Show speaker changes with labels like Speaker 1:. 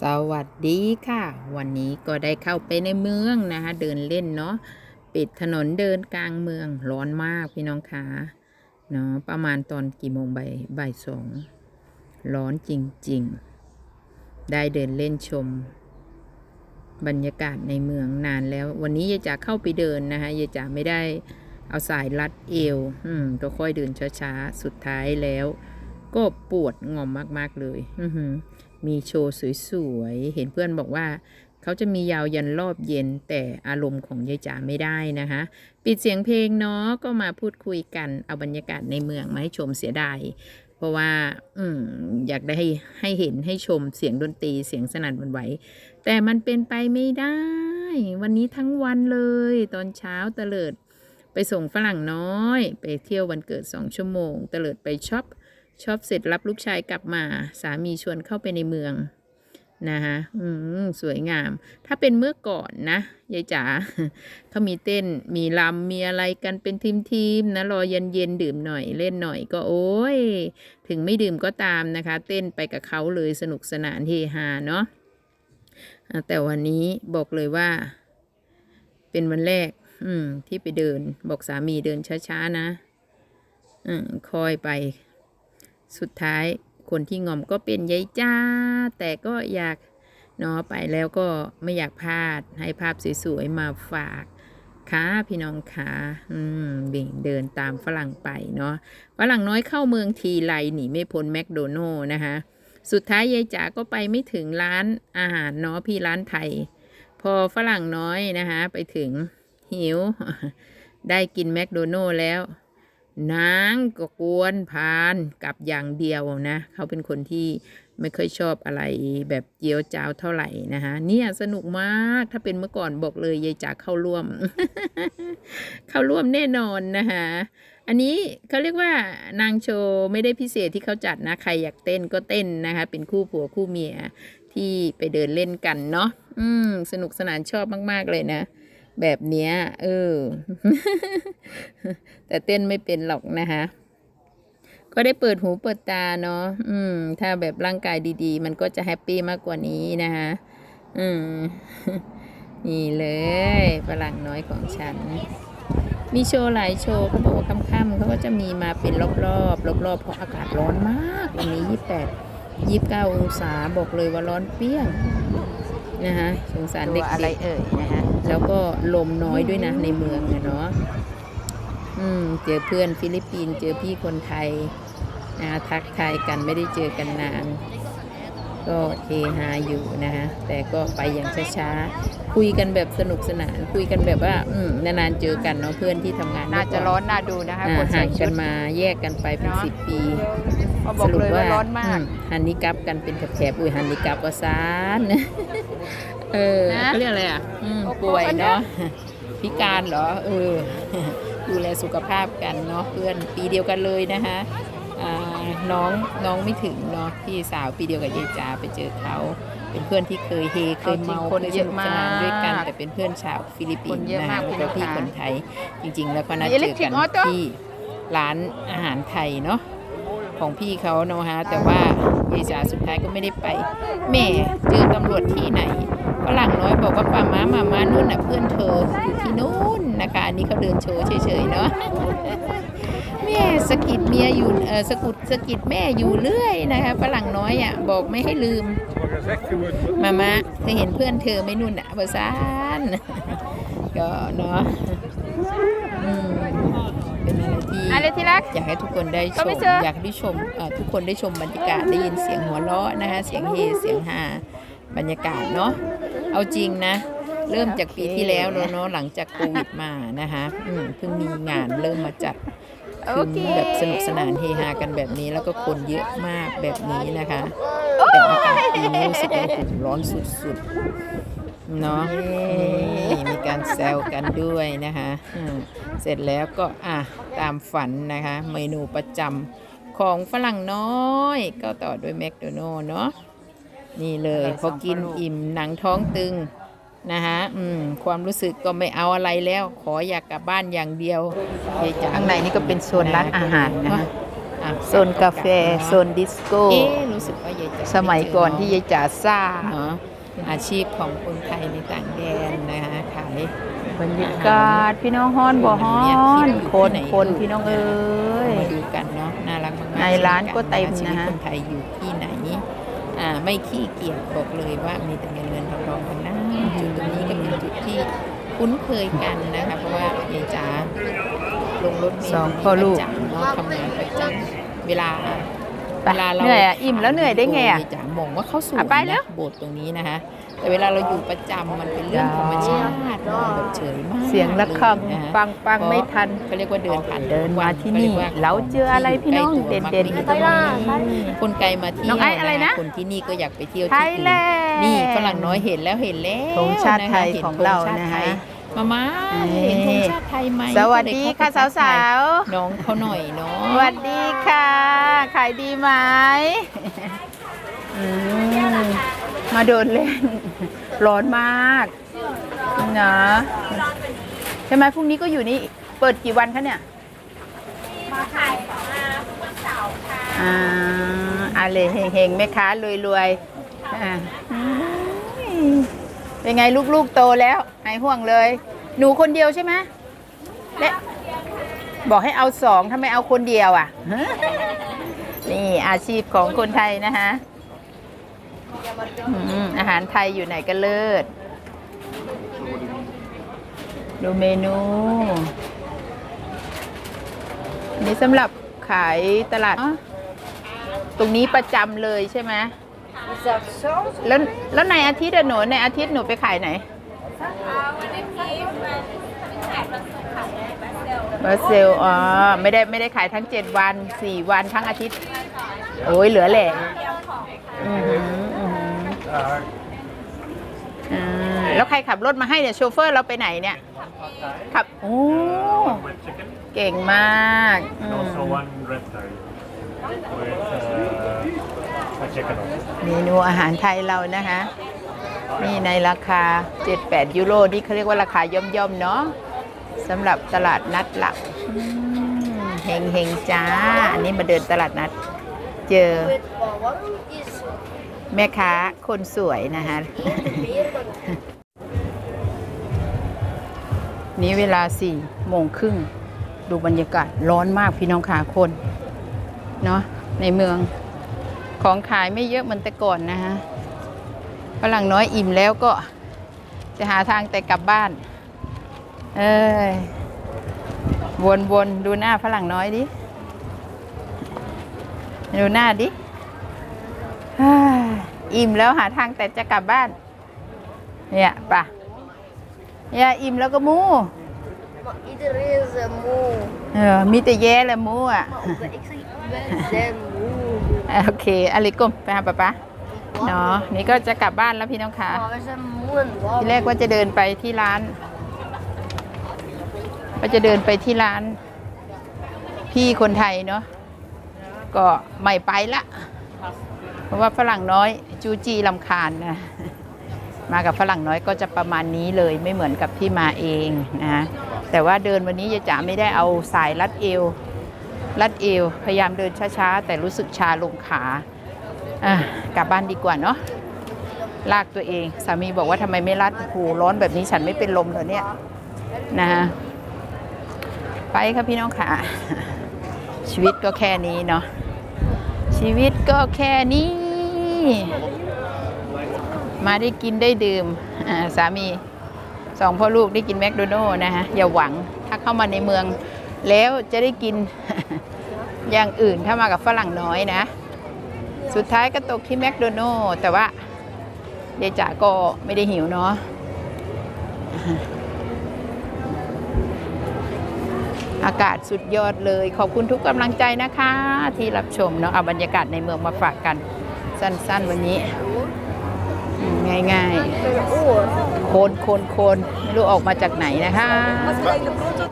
Speaker 1: สวัสดีค่ะ วันนี้ก็ได้เข้าไปในเมืองนะคะ เดินเล่นเนาะปิดถนนเดินกลางเมืองร้อนมากพี่น้องคะเนาะประมาณตอนกี่โมงบ่ายบ่ายสองร้อนจริงๆ ได้เดินเล่นชม บรรยากาศในเมืองนานแล้ว วันนี้ยายจ๋าเข้าไปเดินนะคะยายจ๋าไม่ได้เอาสายรัดเอว อืมก็ค่อยเดินช้าๆ สุดท้ายแล้ว ก็ปวดงอมมากๆเลย อือหือ มีโชว์สวยๆ เห็นเพื่อนบอกว่าเขาจะมียาวยันรอบเย็นแต่อารมณ์ของยายจ๋าไม่ได้นะคะ ปิดเสียงเพลงเนาะก็มาพูดคุยกันเอาบรรยากาศในเมืองมาให้ชมเสียดายเพราะว่าอืมอยากได้ให้ให้เห็นให้ชมเสียงดนตรีเสียงสนั่นวันไหว แต่มันเป็นไปไม่ได้ วันนี้ทั้งวันเลย ตอนเช้าตะเลิด ไปส่งฝรั่งน้อย ไปเที่ยววันเกิดสองชั่วโมงตะเลิดไปช็อป ชอบเสร็จรับลูกชายกลับมา สามีชวนเข้าไปในเมืองนะคะอืมสวยงาม ถ้าเป็นเมื่อก่อนนะยายจ๋าเขามีเต้นมีลำมีอะไรกันเป็นทีมๆนะรอเย็นเย็นๆดื่มหน่อยเล่นหน่อยก็โอ้ย ถึงไม่ดื่มก็ตามนะคะ เต้นไปกับเขาเลยสนุกสนานเฮฮาเนาะแต่วันนี้บอกเลยว่า เป็นวันแรก อืม ที่ไปเดิน บอกสามีเดินช้าๆนะ อืมคอยไป สุดท้ายคนที่งอมก็เป็นยายจ้า แต่ก็อยากเนาะไปแล้วก็ไม่อยากพลาดให้ภาพสวยๆมาฝากค่ะพี่น้องค่ะอืมเบ่งเดินตามฝรั่งไปเนาะฝรั่งน้อยเข้าเมืองทีไรหนีไม่พ้นแมคโดนัลล์นะคะ สุดท้ายยายจ๋าก็ไปไม่ถึงร้านอาหารเนาะพี่ร้านไทย พอฝรั่งน้อยนะคะ ไปถึงหิว ได้กินแมคโดนัลล์แล้ว นางก็กวนพานกลับอย่างเดียวนะ เขาเป็นคนที่ไม่ค่อยชอบอะไรแบบเจียวจ้าวเท่าไหร่นะคะเนี่ยสนุกมากถ้าเป็นเมื่อก่อนบอกเลยยายจ๋าเข้าร่วม เข้าร่วมแน่นอนนะคะอันนี้เขาเรียกว่านางโชว์ไม่ได้พิเศษที่เขาจัดนะใครอยากเต้นก็เต้นนะคะ เป็นคู่ผัวคู่เมียที่ไปเดินเล่นกันเนาะอืมสนุกสนานชอบมาก ๆ เลยนะ แบบเนี้ย เออ แต่เต้นไม่เป็นหรอกนะคะ ก็ได้เปิดหูเปิดตาเนาะอืม ถ้าแบบร่างกายดีๆ มันก็จะแฮปปี้มากกว่านี้นะคะอืม นี่เลยฝรั่งน้อยของฉัน มีโชว์หลายโชว์เขาบอกว่าค่ำๆเขาก็จะมีมาเป็นรอบๆรอบๆเพราะอากาศร้อนมาก วันนี้ยี่แปดยี่บเก้าองศาบอกเลยว่าร้อนเปรี้ยง นะคะสงสาร
Speaker 2: ตั
Speaker 1: เด็
Speaker 2: วอะไร
Speaker 1: ก
Speaker 2: เอ่ยนะคะ
Speaker 1: ๆแล้วก็ลมน้อยด้วยนะในเมืองอะเนาะอืมเจอเพื่อนฟิลิปปินส์เจอพี่คนไทยนะคะทักทายกันไม่ได้เจอกันนาน ก็เฮฮาอยู่นะคะแต่ก็ไปอย่างช้าๆคุยกันแบบสนุกสนาน คุยกันแบบว่า อืมนานๆเจอกันเนาะเพื่อนที่ทำงาน
Speaker 2: น่าจะ
Speaker 1: ด้วยกั
Speaker 2: ร้อนน่าดูนะคะ
Speaker 1: อ่า
Speaker 2: คนใส่
Speaker 1: ห่าง
Speaker 2: ชุ
Speaker 1: กั
Speaker 2: ด
Speaker 1: นมาแยกกันไปเป็น
Speaker 2: เนาะ
Speaker 1: สิบปี
Speaker 2: เขาบอกเลยว่าร้อนมาก
Speaker 1: อืฮันนิกัปกันเป็นแถบๆอุ้ยฮันนิกัปว่าซานเออ
Speaker 2: นะ
Speaker 1: เขาเรียกอะไรอะอืม
Speaker 2: โอ้โห
Speaker 1: ป่วย
Speaker 2: อันเนี้ย
Speaker 1: เนาะพิการเหรอเออดูแลสุขภาพกันเนาะเพื่อนปีเดียวกันเลยนะคะอ่าน้องน้องไม่ถึงเนาะพี่สาวปีเดียวกับยายจ๋าไปเจอเขาเป็นเพื่อนที่เคยเฮเคยเมา
Speaker 2: คน
Speaker 1: เคย
Speaker 2: เย
Speaker 1: ส
Speaker 2: อะ
Speaker 1: นุกสนานด้วยกัน
Speaker 2: มาก
Speaker 1: แต่เป็นเพื่อนชาวฟิลิปปิน
Speaker 2: คน
Speaker 1: ส์
Speaker 2: เยอะ
Speaker 1: นะ
Speaker 2: มา
Speaker 1: คะ
Speaker 2: ก
Speaker 1: แล้วก็
Speaker 2: พี่
Speaker 1: พี่
Speaker 2: น้อง
Speaker 1: คนไทยจริง ๆ แล้วก็นัด
Speaker 2: มี
Speaker 1: เจอ
Speaker 2: Electric
Speaker 1: กัน
Speaker 2: Auto
Speaker 1: ที่ร้านอาหารไทยเนาะ ของพี่เขาเนาะฮะแต่ว่ายายจ๋าสุดท้ายก็ไม่ได้ไปแม่เจอตำรวจที่ไหนฝรั่งน้อยบอกว่าป้าม้ามาม้านู่นน่ะเพื่อนเธออยู่ที่นู่นนะคะอันนี้เขาเดินโชว์เฉยๆเนาะแม่สะกิดเมียอยู่เออสะกุดสะกิดแม่อยู่เรื่อยนะคะฝรั่งน้อยอะบอกไม่ให้ลืมมามาเคยเห็นเพื่อนเธอไม่นุ่นอะภาษาก็เนาะ อะไรที่
Speaker 2: อะไรที่รัก
Speaker 1: อยากให้ทุกคนได้ช
Speaker 2: ก็
Speaker 1: ม
Speaker 2: ไม่เจอ
Speaker 1: อยากให้ได้ชมเอ่อทุกคนได้ชมบรรยากาศได้ยินเสียงหัวเราะนะคะเสียงเฮเสียงฮาบรรยากาศเนาะเอาจริงนะ เริ่มจากปีที่แล้วแล้วเนาะหลังจากโควิดมานะคะอืมเพิ่งมีงานเริ่มมาจัด
Speaker 2: โอ
Speaker 1: คือ
Speaker 2: เค
Speaker 1: แบบสนุกสนานเฮฮากันแบบนี้แล้วก็คนเยอะมากแบบนี้นะคะแต่อากาศปีนี้รู้สึกว่าโอ้โห ร้อนสุดๆเนาะนี่มีการแซวกันด้วยนะคะอืมเสร็จแล้วก็อะตามฝันนะคะ เมนูประจำของฝรั่งน้อย ก็ต่อด้วยแมคโดนัลล์เนาะนี่เลยพอกินอิ่มหนังท้องตึงนะคะอืมความรู้สึกก็ไม่เอาอะไรแล้ว ขออยากกลับบ้านอย่างเดียวยายจ๋า
Speaker 2: ข้างในนี่ก็เป็นโซนร้านอาหารนะคะ
Speaker 1: อะ
Speaker 2: โซนกาแฟโซนดิสโก้
Speaker 1: เอ๊ะรู้สึกว่ายายยายจ๋า
Speaker 2: สมัยก่อนที่
Speaker 1: ได้
Speaker 2: ยายจ๋าซ่า
Speaker 1: เจอเนาะอาชีพของคนไทยในต่างแดนนะคะขาย
Speaker 2: บรรยากาศพี่น้องฮ้อนบ่ฮ้อนคนคนพี่น้องเอ้ย
Speaker 1: มาดูกันเนาะน่ารักมากๆ
Speaker 2: ในร้านก็เต็ม
Speaker 1: ชีวิต
Speaker 2: นะฮะ
Speaker 1: คนไทยอยู่ที่ไหนอ่าไม่ขี้เกียจบอกเลยว่ามีแต่เงินเงินทองทองกันนะจุดตรงนี้ก็เป็นจุดที่คุ้นเคยกันนะคะเพราะว่ายายจ๋า ลงรถเมล์
Speaker 2: สองพ่อลูก
Speaker 1: ประจำเนาะทำงานประจำเวลา
Speaker 2: ไปเหนื่อยอะอิ่มแล้วเหนื่อยได้ไงอะ
Speaker 1: ยายจ๋ามองว่าเขาสวย
Speaker 2: อะไปแล้ว
Speaker 1: นะโบสถ์ตรงนี้นะคะแต่เวลาเราอยู่ประจำมันเป็นเรื่องธรรมชาติเนาะแบบเฉยมาก
Speaker 2: เสียงระฆัง
Speaker 1: เลยนะคะ
Speaker 2: ปังปังไม่ทัน
Speaker 1: เขาเรียกว่าเดินผ่าน
Speaker 2: เดินมาที่นี่
Speaker 1: ขรียกว่
Speaker 2: เราเจออะไรพี่น้อง
Speaker 1: ใกล้ตัว
Speaker 2: เด่นๆ
Speaker 1: มัก
Speaker 2: ตรงนี้
Speaker 1: คนไกลมาเที่ยว
Speaker 2: น้องไอ้อะไรนะ
Speaker 1: คนที่นี่ก็อยากไปเที่ยว
Speaker 2: ไท
Speaker 1: ที่
Speaker 2: ย
Speaker 1: อื่น
Speaker 2: แลนด์
Speaker 1: นี่ฝรั่งน้อยเห็นแล้วเห็นแล้ว
Speaker 2: ธงชาติไทย
Speaker 1: ห็
Speaker 2: ของเรา
Speaker 1: ธชติ
Speaker 2: นะ
Speaker 1: ไท
Speaker 2: ฮะ
Speaker 1: ย มามา
Speaker 2: นี่
Speaker 1: เห็นธงชาติไทยไหม
Speaker 2: สวัสดีค่ะ
Speaker 1: ก็เลยเข้
Speaker 2: สา
Speaker 1: ไปทักท
Speaker 2: ว
Speaker 1: น้องเขาหน่อยเนาะ
Speaker 2: ๆสวัสดีค่ะขายดีไหมอืมมาโดนเล่น ร้อนมากนะใช่ไหมพรุ่งนี้ก็อยู่นี่ เปิดกี่วันคะเนี่ยมาขายของวันเสาร์ค่ะอ่าอะไรเฮงๆแม่ค้ารวยๆอ่าอืม เป็นไงลูกๆโตแล้วหายห่วงเลย หนูคนเดียวใช่ไหมและบอกให้เอาสองทำไมเอาคนเดียวอะ นี่อาชีพของคนไทยนะคะอืมอาหารไทยอยู่ไหนก็เลิศ ดูเมนูอันนี่สำหรับขายตลาดอ๋อตรงนี้ประจำเลยใช่ไหม แล้วแล้วในอาทิตย์อะหนูในอาทิตย์หนูไปขายไหนบราเซลอ๋อไม่ได้ไม่ได้ขายทั้ง7วัน4วันทั้งอาทิตย์ โอ้ยเหลือแหละอือหืออือหืออ่าแล้วใครขับรถมาให้เนี่ยโชเฟอร์เราไปไหนเนี่ยขับโอ้
Speaker 3: with chicken
Speaker 2: เก่งมากอื
Speaker 3: and
Speaker 2: ม เมนูอาหารไทยเรานะคะนี่ในราคา 7-8 ยูโรนี่เขาเรียกว่าราคาย่อมๆเนาะสำหรับตลาดนัดหลักอืมเฮงเฮงๆจ้า อันนี้มาเดินตลาดนัด เจอ แม่ค้าคนสวยนะคะนี้เวลาสี่โมงครึ่ง ดูบรรยากาศร้อนมากพี่น้องขาคน เนาะในเมือง ของขายไม่เยอะเหมือนแต่ก่อนนะฮะฝรั่งน้อยอิ่มแล้วก็จะหาทางแต่กลับบ้าน เอ้ยวนๆ ดูหน้าฝรั่งน้อยดิ ดูหน้าดิฮ่าอิ่มแล้วหาทางแต่จะกลับบ้าน เนี่ยป่ะเนี่ยอิ่มแล้วก็มู
Speaker 4: Iedereen zijn moe.
Speaker 2: เออมีแต่แย่แหละมูอะ โอเคอะไรกลมไปหาป๊าป๊าเนาะนี่ก็จะกลับบ้านแล้วพี่น้องคะ
Speaker 4: Maar we zijn moe en
Speaker 2: ที
Speaker 4: warm.
Speaker 2: แรกว่าจะเดินไปที่ร้านว่าจะเดินไปที่ร้าน พี่คนไทยเนาะก็ไม่ไปละ เพราะว่าฝรั่งน้อยจูจีลำคาญนะมากับฝรั่งน้อยก็จะประมาณนี้เลยไม่เหมือนกับที่มาเองนะแต่ว่าเดินวันนี้ยายจ๋าไม่ได้เอาสายรัดเอว รัดเอว พยายามเดินช้าๆ แต่รู้สึกชาลงขาอะกลับบ้านดีกว่าเนาะลากตัวเอง สามีบอกว่าทำไมไม่รัดโอ้โหร้อนแบบนี้ฉันไม่เป็นลมเหรอเนี่ยนะฮะไปครับพี่น้องค่ะ ชีวิตก็แค่นี้เนาะชีวิตก็แค่นี้ มาได้กินได้ดื่มสามีสองพ่อลูกได้กินแมคโดนัลล์นะฮะอย่าหวังถ้าเข้ามาในเมืองแล้วจะได้กิน อย่างอื่นถ้ามากับฝรั่งน้อยนะ สุดท้ายก็ตกที่แมคโดนัลล์แต่ว่ายายจ๋าก็ไม่ได้หิวเนาะอากาศสุดยอดเลย ขอบคุณทุกกำลังใจนะคะ ที่รับชมเนาะเอาบรรยากาศในเมืองมาฝากกัน สั้นๆวันนี้ ง่ายๆ โคนโคนโคนไม่รู้ออกมาจากไหนนะคะ